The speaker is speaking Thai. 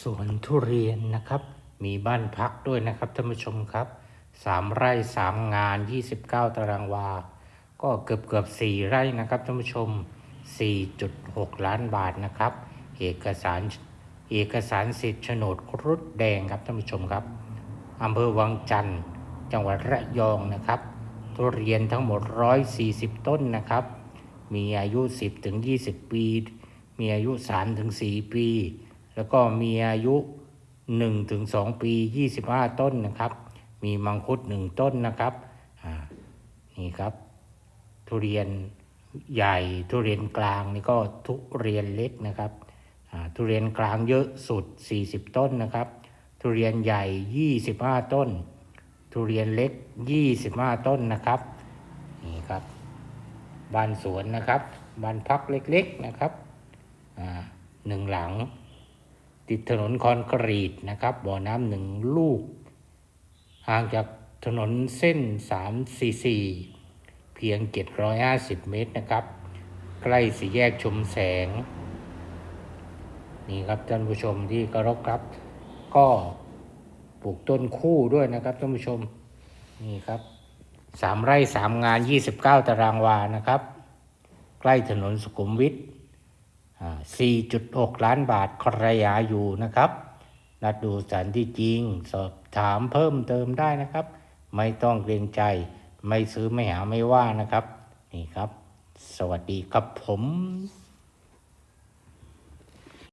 สวนทุเรียนนะครับ มีบ้านพักด้วยนะครับท่านผู้ชมครับสามไร่สามงาน 29 ตารางวา ก็เกือบเกือบสี่ไร่นะครับท่านผู้ชม 4.6 ล้านบาทนะครับ เอกสารเอกสารสิทธิ์โฉนดครุฑแดงครับท่านผู้ชมครับอำเภอวังจันทร์ จังหวัดระยองนะครับ ทุเรียนทั้งหมด 140 ต้นนะครับ มีอายุ 10ถึง20 ปี มีอายุ3ถึง4ปี แล้วก็มีอายุ1ถึง2ปี 25 ต้นนะครับ มีมังคุด 1 ต้นนะครับนี่ครับ ทุเรียนใหญ่ทุเรียนกลางนี่ก็ทุเรียนเล็กนะครับทุเรียนกลางเยอะสุด 40 ต้นนะครับ ทุเรียนใหญ่ 25 ต้น ทุเรียนเล็ก 25 ต้นนะครับนี่ครับบ้านสวนนะครับบ้านพักเล็กๆนะครับหนึ่งหลัง ติดถนนคอนกรีตนะครับ บ่อน้ำหนึ่งลูก ห่างจากถนนเส้น 344 เพียง 750 เมตรนะครับ ใกล้สี่แยกชมแสง นี่ครับท่านผู้ชมที่เคารพครับ ก็ปลูกต้นคู่ด้วยนะครับท่านผู้ชม นี่ครับสามไร่สามงาน 29 ตารางวานะครับ ใกล้ถนนสุขุมวิท 4.6 ล้านบาทใครยาอยู่นะครับ นัดดูสถานที่จริง สอบถามเพิ่มเติมได้นะครับ ไม่ต้องเกรงใจ ไม่ซื้อไม่หาไม่ว่านะครับ นี่ครับ สวัสดีครับผม